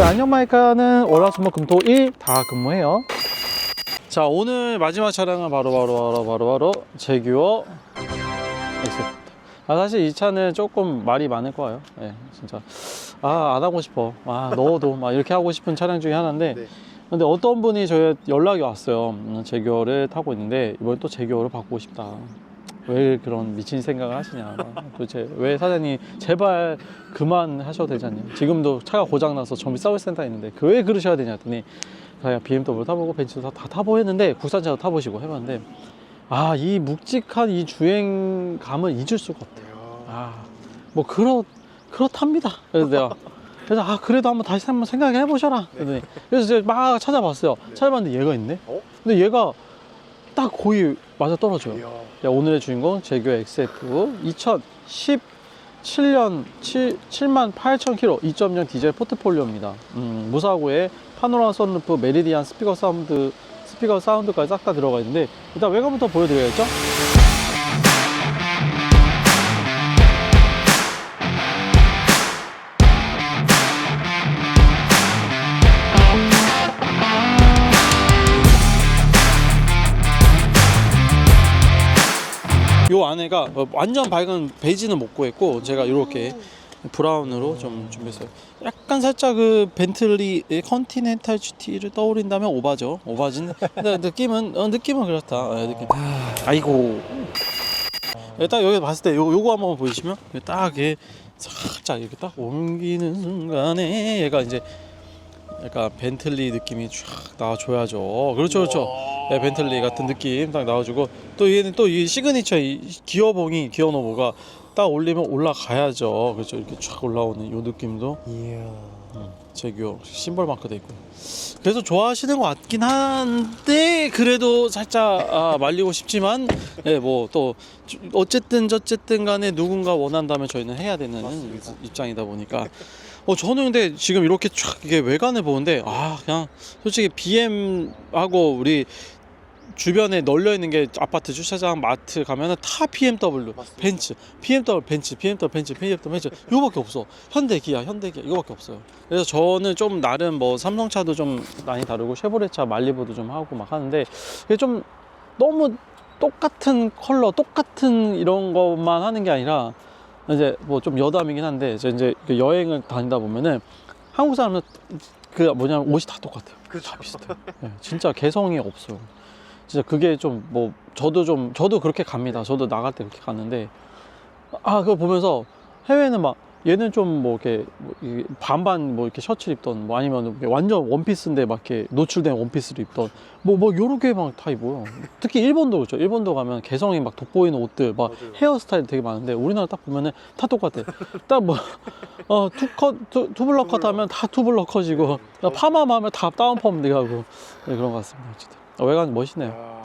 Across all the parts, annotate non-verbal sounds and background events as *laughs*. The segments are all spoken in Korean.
저희 안녕마이카는 월화수목금토일 다 근무해요. 자 오늘 마지막 차량은 바로 바로 바로 바로 바로 제규어 엑셉트. 아 사실 이 차는 조금 말이 많을 거예요. 예, 진짜 아 안 하고 싶어. 아 넣어도 막 이렇게 하고 싶은 차량 중에 하나인데. 네. 근데 어떤 분이 저희 연락이 왔어요. 음, 제규어를 타고 있는데 이번에 또 제규어를 바꾸고 싶다. 왜 그런 미친 생각을 하시냐. 도대체 왜 사장님 제발 그만 하셔도 되지 않냐. 지금도 차가 고장나서 정비 서비스 센터에 있는데 그왜 그러셔야 되냐 했더니 자기가 BMW 타보고 벤츠도 다, 다 타보고 했는데 국산차도 타보시고 해봤는데 아 이 묵직한 이 주행감을 잊을 수가 없대요. 아뭐 그렇 그렇답니다. 그래서 내가 그래서 아 그래도 한번 다시 한번 생각해 보셔라. 그랬더니 그래서 제가 막 찾아봤어요. 찾아봤는데 얘가 있네. 어? 근데 얘가 딱 거의 맞아 떨어져요. 자, 오늘의 주인공 제규어 XF 2017년 7, 7만 8천 킬로 2.0 디젤 포트폴리오입니다. 음, 무사고에 파노라마 선루프, 메리디안 스피커 사운드, 스피커 사운드까지 싹 다 들어가 있는데 일단 외관부터 보여드려야죠. 안에가 어, 완전 밝은 베이지는 못 구했고 제가 이렇게 브라운으로 좀 준비했어요. 약간 살짝 그 벤틀리의 컨티넨탈 GT를 떠올린다면 오바죠. 오바진. 근데 *laughs* 느낌은 어, 느낌은 그렇다. 네, 느낌. 아이고. 네, 딱 여기 봤을 때 요, 요거 한번 보이시면 딱 이게 살짝 이렇게 딱 옮기는 순간에 얘가 이제 약간 벤틀리 느낌이 쫙 나와줘야죠. 그렇죠, 그렇죠. 네, 벤틀리 같은 느낌 딱 나와주고 또 얘는 또 이 시그니처 이 기어봉이 기어 노브가 딱 올리면 올라가야죠. 그렇죠. 이렇게 쫙 올라오는 요 느낌도 이야. 제규어 심벌 마크도 있고. 그래서 좋아하시는 것 같긴 한데 그래도 살짝 아, 말리고 싶지만 예, 뭐 또 어쨌든 저쨌든 간에 누군가 원한다면 저희는 해야 되는 맞습니다. 입장이다 보니까 어 저는 근데 지금 이렇게 쫙 이게 외관을 보는데 아 그냥 솔직히 BM하고 우리 주변에 널려 있는 게 아파트 주차장 마트 가면은 다 BMW 맞습니다. 벤츠 BMW 벤츠 BMW 벤츠 BMW 벤츠. 이거밖에 없어. 현대 기아 현대 기아. 이거밖에 없어요. 그래서 저는 좀 나름 뭐 삼성차도 좀 많이 다루고 쉐보레차 말리부도 좀 하고 막 하는데 이게 좀 너무 똑같은 컬러 똑같은 이런 것만 하는 게 아니라 이제 뭐 좀 여담이긴 한데 저 이제 그 여행을 다니다 보면은 한국 사람은 그 뭐냐면 옷이 다 똑같아요. 그렇죠. 다 비슷해요. 예, 진짜 개성이 없어요 진짜 그게 좀 뭐 저도 좀 저도 그렇게 갑니다. 저도 나갈 때 그렇게 갔는데. 아 그거 보면서 해외는 막 얘는 좀 뭐 이렇게 뭐 반반 뭐 이렇게 셔츠를 입던 뭐 아니면 완전 원피스인데 막 이렇게 노출된 원피스를 입던 뭐뭐 요렇게 막 다 입어요. 특히 일본도 그렇죠. 일본도 가면 개성이 막 돋보이는 옷들 막 맞아요. 헤어스타일 되게 많은데 우리나라 딱 보면은 다 똑같아. 딱 뭐 어 투컷 투, 투블럭 컷 하면 다 투블럭 컷이고 파마만 하면 다 다운펌 돼가고. 네, 그런 것 같습니다 어쨌든. 어, 외관 멋있네요 이야.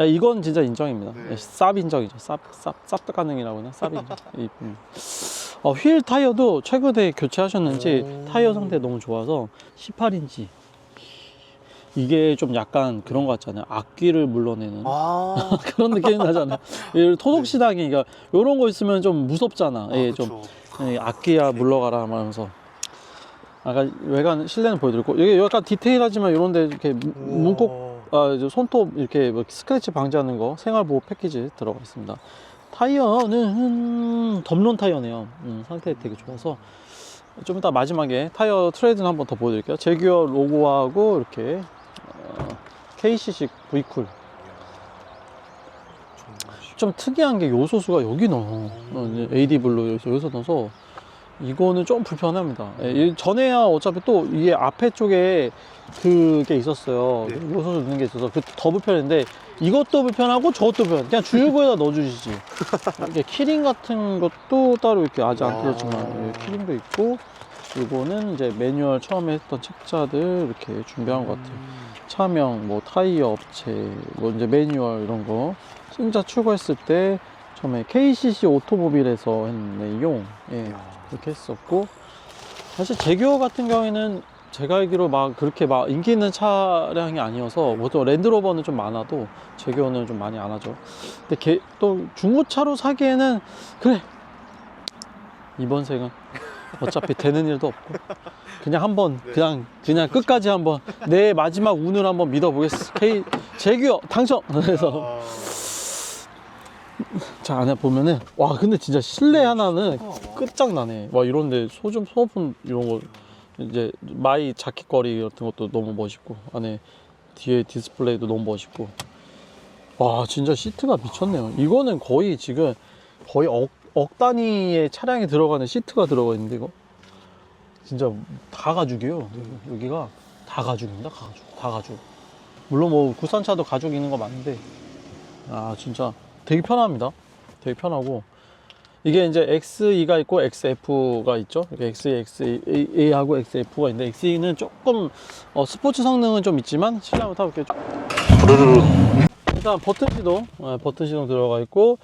야, 이건 진짜 인정입니다. 네. 쌉 인정이죠. 쌉, 쌉, 쌉 가능이라고 하나? 쌉 인정. 이, 음. 어, 휠 타이어도 최근에 교체하셨는지 오. 타이어 상태 너무 좋아서 18인치. 이게 좀 약간 그런 것 같잖아요. 악귀를 물러내는 아. *laughs* 그런 느낌이 나잖아요. 이 토독시당이 그러니까 이런 거 있으면 좀 무섭잖아. 예, 좀. 예, 악기야 물러가라 하면서 아까 외관 실내는 보여드렸고 여기 약간 디테일하지만 이런데 이렇게 문콕. 아, 손톱 이렇게 뭐 스크래치 방지하는 거 생활보호 패키지 들어가 있습니다. 타이어는 덤론 타이어네요. 음, 상태 되게 좋아서 좀 이따 마지막에 타이어 트레이드는 한번 더 보여드릴게요. 제규어 로고하고 이렇게 어, KCC V쿨 좀 특이한 게 요소수가 여기 넣어. 어, AD 블루 여기서 넣어서 이거는 좀 불편합니다. 예, 이 전에야 어차피 또 이게 앞에 쪽에 그게 있었어요. 네. 요소수 넣는 게 있어서 그 더 불편한데 이것도 불편하고 저것도 불편. 그냥 주유구에다 넣어주시지. *laughs* 이게 키링 같은 것도 따로 이렇게 아직 안 아. 뜯었지만 예, 키링도 있고 이거는 이제 매뉴얼 처음에 했던 책자들 이렇게 준비한 것 같아요. 음. 차명, 뭐 타이어 업체, 뭐 이제 매뉴얼 이런 거 승자 출고했을 때 처음에 KCC 오토모빌에서 했는 내용 예. 이렇게 했었고 사실 제규어 같은 경우에는 제가 알기로 막 그렇게 막 인기 있는 차량이 아니어서 보통 랜드로버는 좀 많아도 제규어는 좀 많이 안 하죠. 근데 걔- 또 중고차로 사기에는 그래 이번 생은 어차피 되는 일도 없고 그냥 한번 그냥 그냥 끝까지 한번 내 마지막 운을 한번 믿어보겠어. K 재규 당첨. 그래서 자 안에 보면은 와 근데 진짜 실내 하나는 끝장나네. 와 이런데 소좀 소품 이런 거 이제 마이 자켓거리 같은 것도 너무 멋있고 안에 뒤에 디스플레이도 너무 멋있고 와 진짜 시트가 미쳤네요. 이거는 거의 지금 거의 억, 억 단위의 차량에 들어가는 시트가 들어가 있는데 이거 진짜 다 가죽이에요. 여기가 다 가죽입니다. 가죽 다 가죽. 물론 뭐 국산차도 가죽 있는 거 많은데 아 진짜 되게 편합니다. 되게 편하고 이게 이제 XE가 있고 XF가 있죠. XE, XE하고 XF가 있는데 XE는 조금 어, 스포츠 성능은 좀 있지만 실내 한번 타볼게요. 일단 버튼 시동, 어, 버튼 시동 들어가 있고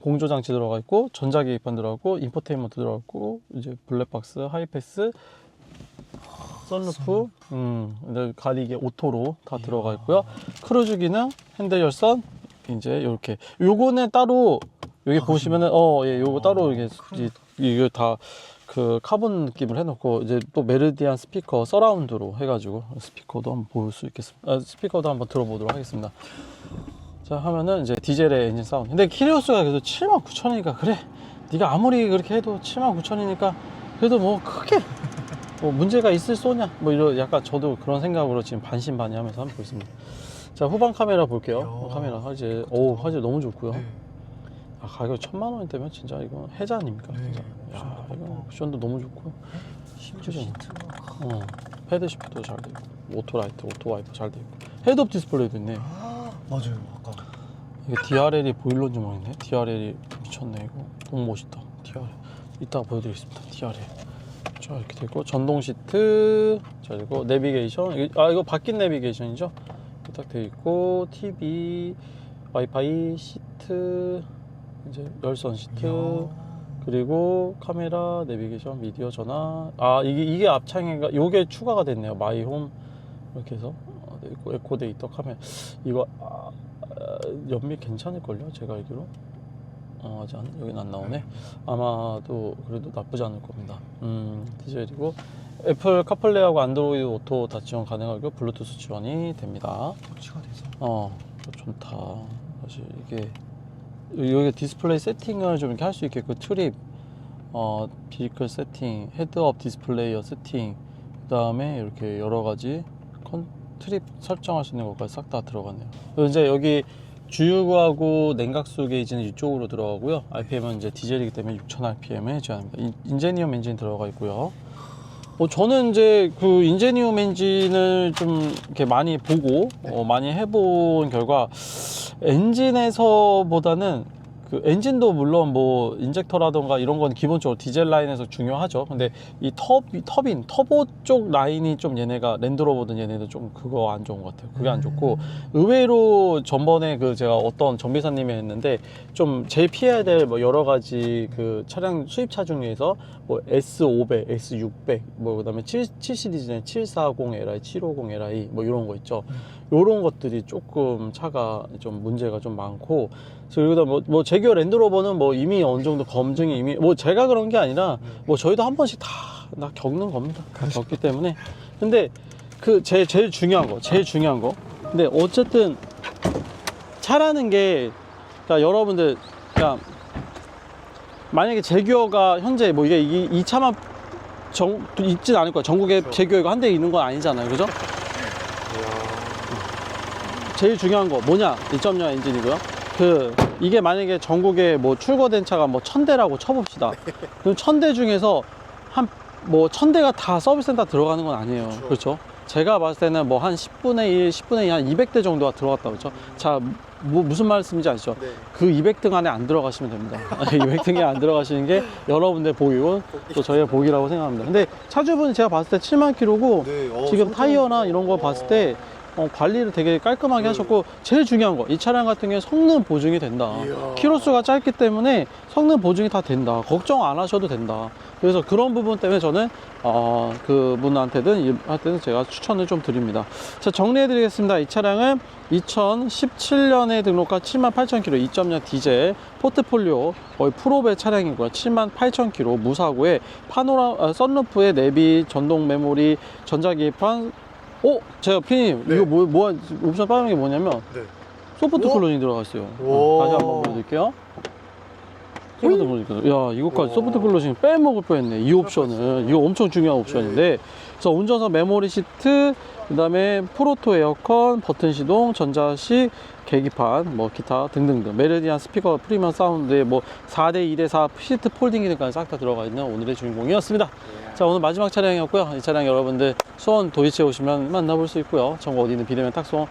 공조 장치 들어가 있고 전자계기판 들어가고 인포테인먼트 들어가 있고 이제 블랙박스, 하이패스, 선루프, 음, 가리개 오토로 다 들어가 있고요. 크루즈 기능, 핸들 열선, 이제 이렇게 요거는 따로 여기 보시면은 어, 예, 요거 따로 이게 이- 이게 다그 카본 느낌을 해놓고 이제 또 메르디안 스피커 서라운드로 해가지고 스피커도 한번 볼 수 있겠습니다. 아, 스피커도 한번 들어보도록 하겠습니다. 자 하면은 이제 디젤의 엔진 사운드. 근데 키리오스가 그래도 79,000이니까 그래. 네가 아무리 그렇게 해도 79,000이니까 그래도 뭐 크게 뭐 문제가 있을 소냐? 뭐 이런 약간 저도 그런 생각으로 지금 반신반의하면서 한번 보겠습니다. 자 후방 카메라 볼게요. 카메라 화질. 오 화질 너무 좋고요. 네. 아, 가격 천만 원대면 진짜 이거 해자 아닙니까? 네, 진짜. 야, 이거. 옵션도 너무 좋고. 심지어 그죠? 시트가 어, 패드 시프트도 잘 되고, 오토 라이트, 오토 와이퍼 잘 되고, 헤드업 디스플레이도 있네. 아 맞아요 아까 이게 DRL이 보일러인지 모르겠네. DRL이 미쳤네 이거. 너무 멋있다. DRL. 이따가 보여드리겠습니다. DRL. 자 이렇게 되고 전동 시트. 자 그리고 내비게이션. 이거- 아 이거 바뀐 내비게이션이죠? 딱돼 있고 TV, 와이파이, 시트, 이제 열선 시트. 그리고 카메라, 내비게이션, 미디어, 전화. 아 이게 이게 앞창인가? 요게 추가가 됐네요. 마이홈 이렇게 해서 어, 네, 있고 에코 데이터 카메라. 이거 아, 아, 연비 괜찮을 걸요? 제가 알기로. 어, 아직 안, 여긴 안 나오네. 아마도 그래도 나쁘지 않을 겁니다. 음, 디젤이고 애플 카플레이하고 안드로이드 오토 다 지원 가능하고 블루투스 지원이 됩니다. 터치가 돼서 어, 좋다. 사실 이게 여기 디스플레이 세팅을 좀 이렇게 할 수 있게끔 트립, 어, 비클 세팅, 헤드업 디스플레이어 세팅, 그 다음에 이렇게 여러 가지 컨, 트립 설정할 수 있는 것까지 싹 다 들어갔네요. 이제 여기 주유구하고 냉각수 게이지는 이쪽으로 들어가고요. RPM은 이제 디젤이기 때문에 6000 RPM에 제한합니다. 인- 인제니엄 엔진 들어가 있고요. 뭐 저는 이제 그 인제니움 엔진을 좀 이렇게 많이 보고 어, 많이 해본 결과 엔진에서보다는 그 엔진도 물론 뭐 인젝터라던가 이런 건 기본적으로 디젤 라인에서 중요하죠. 근데 이 터, 이 터빈, 터보 쪽 라인이 좀 얘네가 랜드로버든 얘네도 좀 그거 안 좋은 것 같아요. 그게 안 좋고 의외로 전번에 그 제가 어떤 정비사님이 했는데 좀 제일 피해야 될 뭐 여러 가지 그 차량 수입차 중에서 뭐 S500, S600, 뭐 그다음에 7, 7 시리즈는 740Li, 750Li 뭐 이런 거 있죠. 요런 것들이 조금 차가 좀 문제가 좀 많고 그리고 뭐, 뭐 제규어 랜드로버는 뭐 이미 어느 정도 검증이 이미 뭐 제가 그런 게 아니라 뭐 저희도 한 번씩 다 나 겪는 겁니다. 다 겪기 때문에 근데 그 제일 제일 중요한 거 제일 중요한 거 근데 어쨌든 차라는 게 그러니까 여러분들 그냥 만약에 제규어가 현재 뭐 이게 이, 이 차만 정, 있진 않을 거야. 전국에 제규어가 한 대 있는 건 아니잖아요. 그죠? 제일 중요한 거 뭐냐? 1.0 엔진이고요. 그 이게 만약에 전국에 뭐 출고된 차가 뭐 천 대라고 쳐봅시다. *laughs* 그럼 천 대 중에서 한 뭐 천 대가 다 서비스 센터 들어가는 건 아니에요. 그렇죠. 그렇죠? 제가 봤을 때는 뭐 한 10분의 1, 10분의 2, 한 200대 정도가 들어갔다 그렇죠? 자, 뭐 무슨 말씀인지 아시죠? 네. 그 200등 안에 안 들어가시면 됩니다. *laughs* 200등에 안 들어가시는 게 여러분들 복이고 또 저희의 복이라고 생각합니다. 근데 차주분 제가 봤을 때 7만 킬로고 네, 어, 지금 타이어나 이런 거 어. 봤을 때 어, 관리를 되게 깔끔하게 하셨고 제일 중요한 거 이 차량 같은 경우에 성능 보증이 된다. 이야. 키로수가 짧기 때문에 성능 보증이 다 된다. 걱정 안 하셔도 된다. 그래서 그런 부분 때문에 저는 어, 그분한테든 이한테는 제가 추천을 좀 드립니다. 자 정리해 드리겠습니다. 이 차량은 2017년에 등록한 78,000km 2.0 디젤 포트폴리오 거의 프로배 차량이고요. 78,000km 무사고에 파노라 아, 썬루프에 내비 전동 메모리 전자기판 어? 제가 피님 네. 이거 뭐, 뭐 옵션 빠른 게 뭐냐면 네. 소프트 오? 클로징 들어가 있어요. 오. 다시 한번 보여드릴게요. 소프트 클로징. 야, 이거까지 오. 소프트 클로징 빼먹을 뻔했네. 이 옵션을. 이거 엄청 중요한 옵션인데. 그래서 운전석 메모리 시트, 그 다음에 프로토 에어컨, 버튼 시동, 전자식, 계기판, 뭐 기타 등등등. 메르디안 스피커, 프리미엄 사운드에 뭐 4대 2대 4 시트 폴딩 기능까지 싹 다 들어가 있는 오늘의 주인공이었습니다. 자, 오늘 마지막 차량이었고요. 이 차량 여러분들 수원 도이치에 오시면 만나볼 수 있고요. 전국 어디 있는 비대면 탁송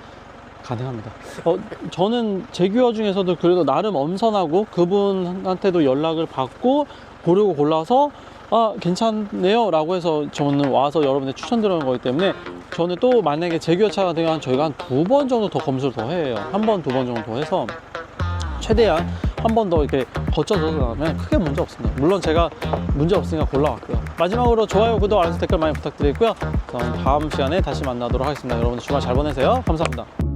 가능합니다. 어, 저는 제규어 중에서도 그래도 나름 엄선하고 그분한테도 연락을 받고 고르고 골라서 아 괜찮네요 라고 해서 저는 와서 여러분들 추천드리는 거기 때문에 저는 또 만약에 제규어 차가 되면 저희가 한 두 번 정도 더 검수를 더 해요. 한 번 두 번 정도 더 해서 최대한 한 번 더 이렇게 거쳐서 나가면 크게 문제 없습니다. 물론 제가 문제 없으니까 골라왔고요. 마지막으로 좋아요 구독 알림 댓글 많이 부탁드리고요. 다음 시간에 다시 만나도록 하겠습니다. 여러분들 주말 잘 보내세요. 감사합니다